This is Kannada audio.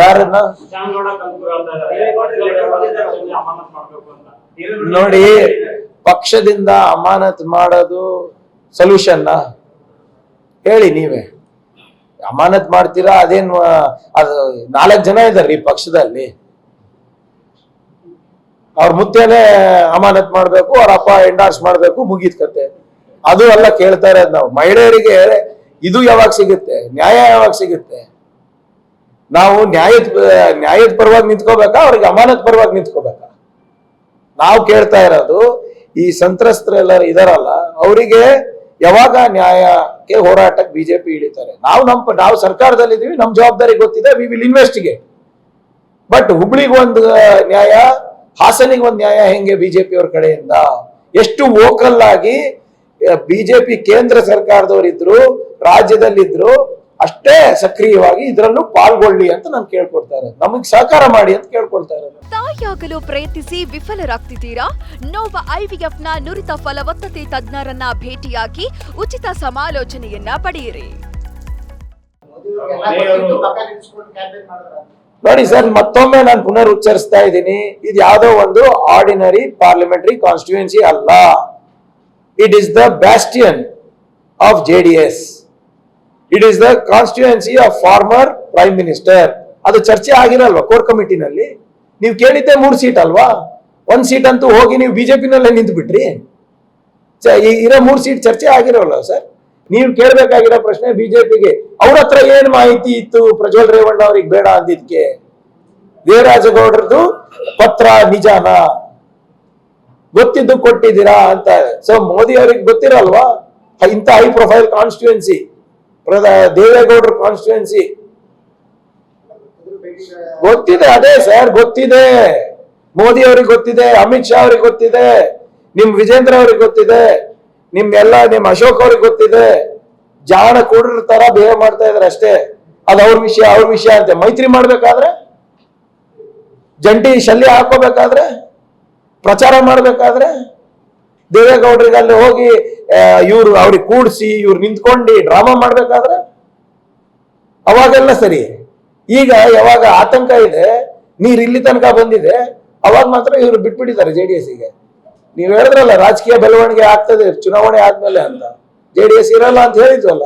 ಯಾರನ್ನ? ನೋಡಿ, ಪಕ್ಷದಿಂದ ಅಮಾನತ್ ಮಾಡೋದು ಸೊಲ್ಯೂಷನ್ ಹೇಳಿ ನೀವೇ. ಅಮಾನತ್ ಮಾಡ್ತೀರಾ? ಅದೇನ್ ಅದು ನಾಲ್ಕು ಜನ ಇದ್ದಾರೆ ಈ ಪಕ್ಷದಲ್ಲಿ. ಅವ್ರ ಮುತ್ತೇನೆ ಅಮಾನತ್ ಮಾಡ್ಬೇಕು, ಅವ್ರ ಅಪ್ಪ ಎಂಡಾರ್ಸ್ ಮಾಡ್ಬೇಕು ಮುಗಿದ ಕತೆ. ಅದು ಎಲ್ಲ ಕೇಳ್ತಾ ಇರೋದು ನಾವು. ಮಹಿಳೆಯರಿಗೆ ಇದು ಯಾವಾಗ ಸಿಗುತ್ತೆ? ನ್ಯಾಯ ಯಾವಾಗ ಸಿಗುತ್ತೆ? ನಾವು ನ್ಯಾಯದ ನ್ಯಾಯದ ಪರವಾಗಿ ನಿಂತ್ಕೋಬೇಕಾ, ಅವ್ರಿಗೆ ಅಮಾನತ್ ಪರವಾಗಿ ನಿಂತ್ಕೋಬೇಕಾ? ನಾವು ಕೇಳ್ತಾ ಇರೋದು, ಈ ಸಂತ್ರಸ್ತರೆಲ್ಲರೂ ಇದಾರಲ್ಲ, ಅವರಿಗೆ ಯಾವಾಗ ನ್ಯಾಯಕ್ಕೆ ಹೋರಾಟಕ್ಕೆ ಬಿಜೆಪಿ ಇಳಿತಾರೆ ನಾವು ನಮ್ಮ ನಾವು ಸರ್ಕಾರದಲ್ಲಿದ್ದೀವಿ, ನಮ್ಮ ಜವಾಬ್ದಾರಿ ಗೊತ್ತಿದೆ ವಿ ವಿಲ್ ಇನ್ವೆಸ್ಟಿಗೇಟ್ ಬಟ್ ಹುಬ್ಳಿಗೆ ಒಂದು ನ್ಯಾಯ, ಹಾಸನಿಗೆ ಒಂದು ನ್ಯಾಯ ಹೆಂಗೆ ಬಿಜೆಪಿ ಅವ್ರ ಕಡೆಯಿಂದ? ಎಷ್ಟು ವೋಕಲ್ ಆಗಿ ಬಿಜೆಪಿ ಕೇಂದ್ರ ಸರ್ಕಾರದವರಿದ್ರು, ರಾಜ್ಯದಲ್ಲಿದ್ರು ಅಷ್ಟೇ ಸಕ್ರಿಯವಾಗಿ ಇದರಲ್ಲೂ ಪಾಲ್ಗೊಳ್ಳಿ ಅಂತ ನಾನು ಕೇಳ್ಕೊಡ್ತಾ ಇರೋದು ನಮಗೆ ಸಹಕಾರ ಮಾಡಿ ಅಂತ ಕೇಳ್ಕೊಳ್ತಾ ಇರೋದು ತಾಯಿಯಾಗಲು ಪ್ರಯತ್ನಿಸಿ ವಿಫಲರಾಗ್ತಿದ್ದೀರಾ? ನೋವ ನ ನುರಿತ ಫಲವತ್ತತೆ ತಜ್ಞರನ್ನ ಭೇಟಿಯಾಗಿ ಉಚಿತ ಸಮಾಲೋಚನೆಯನ್ನ ಪಡೆಯಿರಿ. ನೋಡಿ ಸರ್ ಮತ್ತೊಮ್ಮೆ ನಾನು ಪುನರ್ ಉಚ್ಚರಿಸ್ತಾ ಇದ್ದೀನಿ. ಇದು ಯಾವುದೋ ಒಂದು ಆರ್ಡಿನರಿ ಪಾರ್ಲಿಮೆಂಟರಿ ಕಾನ್ಸ್ಟಿಟ್ಯೂನ್ಸಿ ಅಲ್ಲ. It is the bastion of J D S it is the constituency of former prime minister ಅದು ಚರ್ಚೆ ಆಗಿರಲ್ವಾ? ಕೋರ್ ಕಮಿಟಿನಲ್ಲಿ ನೀವು ಕೇಳಿದ್ದೆ ಮೂರು ಸೀಟ್ ಅಲ್ವಾ? ಒಂದ್ ಸೀಟ್ ಅಂತೂ ಹೋಗಿ ನೀವು ಬಿಜೆಪಿನಲ್ಲೇ ನಿಂತು ಬಿಟ್ರಿ ಇರೋ ಮೂರು ಸೀಟ್ ಚರ್ಚೆ ಆಗಿರೋಲ್ಲ ಸರ್? ನೀವು ಕೇಳಬೇಕಾಗಿರೋ ಪ್ರಶ್ನೆ ಬಿಜೆಪಿಗೆ ಅವ್ರ ಹತ್ರ ಏನ್ ಮಾಹಿತಿ ಇತ್ತು ಪ್ರಜ್ವಲ್ ರೇವಣ್ಣ ಅವ್ರಿಗೆ ಬೇಡ ಅಂದಿದ್ಕೆ? ದೇವರಾಜಗೌಡರದು ಪತ್ರ ನಿಜಾನ? ಗೊತ್ತಿದ್ದು ಕೊಟ್ಟಿದ್ದೀರಾ ಅಂತ. ಸೊ ಮೋದಿ ಅವ್ರಿಗೆ ಗೊತ್ತಿರಲ್ವಾ? ಇಂಥ ಹೈ ಪ್ರೊಫೈಲ್ ಕಾನ್ಸ್ಟಿಟ್ಯೂನ್ಸಿ ದೇವೇಗೌಡರ ಕಾನ್ಸ್ಟಿಟ್ಯೂನ್ಸಿ ಗೊತ್ತಿದೆ, ಅದೇ ಸರ್ ಗೊತ್ತಿದೆ. ಮೋದಿ ಅವ್ರಿಗೆ ಗೊತ್ತಿದೆ, ಅಮಿತ್ ಶಾ ಅವ್ರಿಗೆ ಗೊತ್ತಿದೆ, ನಿಮ್ ವಿಜೇಂದ್ರ ಅವ್ರಿಗೆ ಗೊತ್ತಿದೆ, ನಿಮ್ ಎಲ್ಲ, ನಿಮ್ ಅಶೋಕ್ ಅವ್ರಿಗೆ ಗೊತ್ತಿದೆ. ಜಾಣ ಕೂಡ್ರ ತರ ಬಿಹೇವ್ ಮಾಡ್ತಾ ಇದಾರೆ ಅಷ್ಟೇ. ಅದು ಅವ್ರ ವಿಷಯ ಅವ್ರ ವಿಷಯ ಅಂತೆ. ಮೈತ್ರಿ ಮಾಡ್ಬೇಕಾದ್ರೆ, ಜಂಟಿ ಶಲ್ಯ ಹಾಕೋಬೇಕಾದ್ರೆ, ಪ್ರಚಾರ ಮಾಡ್ಬೇಕಾದ್ರೆ, ದೇವೇಗೌಡರಿಗೆ ಅಲ್ಲಿ ಹೋಗಿ ಇವ್ರು ಅವ್ರಿಗೆ ಕೂಡಿಸಿ, ಇವ್ರು ನಿಂತ್ಕೊಂಡು ಡ್ರಾಮಾ ಮಾಡ್ಬೇಕಾದ್ರೆ ಅವಾಗೆಲ್ಲ ಸರಿ. ಈಗ ಯಾವಾಗ ಆತಂಕ ಇದೆ, ನೀರ್ ಇಲ್ಲಿ ತನಕ ಬಂದಿದೆ, ಅವಾಗ ಮಾತ್ರ ಇವ್ರು ಬಿಟ್ಬಿಟ್ಟಿದ್ದಾರೆ ಜೆ ಡಿ ಗೆ. ನೀವ್ ಹೇಳಿದ್ರಲ್ಲ, ರಾಜಕೀಯ ಬೆಳವಣಿಗೆ ಆಗ್ತದೆ, ಚುನಾವಣೆ ಆದ್ಮೇಲೆ ಅಂತ. ಜೆ ಡಿ ಎಸ್ ಇರಲ್ಲ ಅಂತ ಹೇಳಿದ್ವಲ್ಲ.